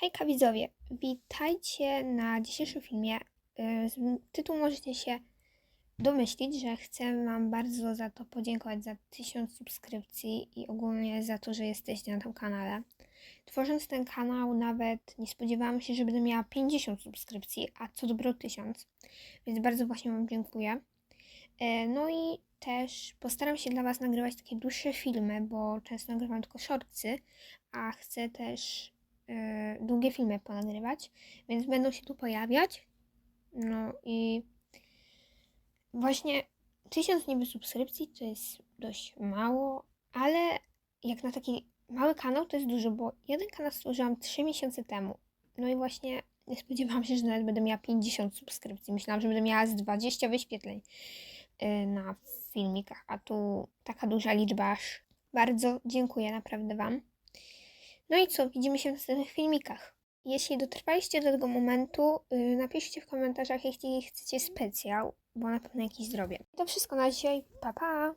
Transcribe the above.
Hejka widzowie, witajcie na dzisiejszym filmie. Y, Z tytułu możecie się domyślić, że chcę Wam bardzo za to podziękować za 1000 subskrypcji i ogólnie za to, że jesteście na tym kanale. Tworząc ten kanał nawet nie spodziewałam się, że będę miała 50 subskrypcji, a co dopiero 1000, więc bardzo właśnie Wam dziękuję. E, No i też postaram się dla Was nagrywać takie dłuższe filmy, bo często nagrywam tylko shortsy, a chcę też długie filmy ponagrywać, więc będą się tu pojawiać. No i właśnie 1000 niby subskrypcji to jest dość mało, ale jak na taki mały kanał to jest dużo, bo jeden kanał stworzyłam 3 miesiące temu. No i właśnie nie spodziewałam się, że nawet będę miała 50 subskrypcji. Myślałam, że będę miała z 20 wyświetleń y, na filmikach, a tu taka duża liczba aż. Bardzo dziękuję naprawdę Wam. No i co, widzimy się w następnych filmikach. Jeśli dotrwaliście do tego momentu, yy, napiszcie w komentarzach, jeśli chcecie specjał, bo na pewno jakiś zrobię. To wszystko na dzisiaj. Pa, pa!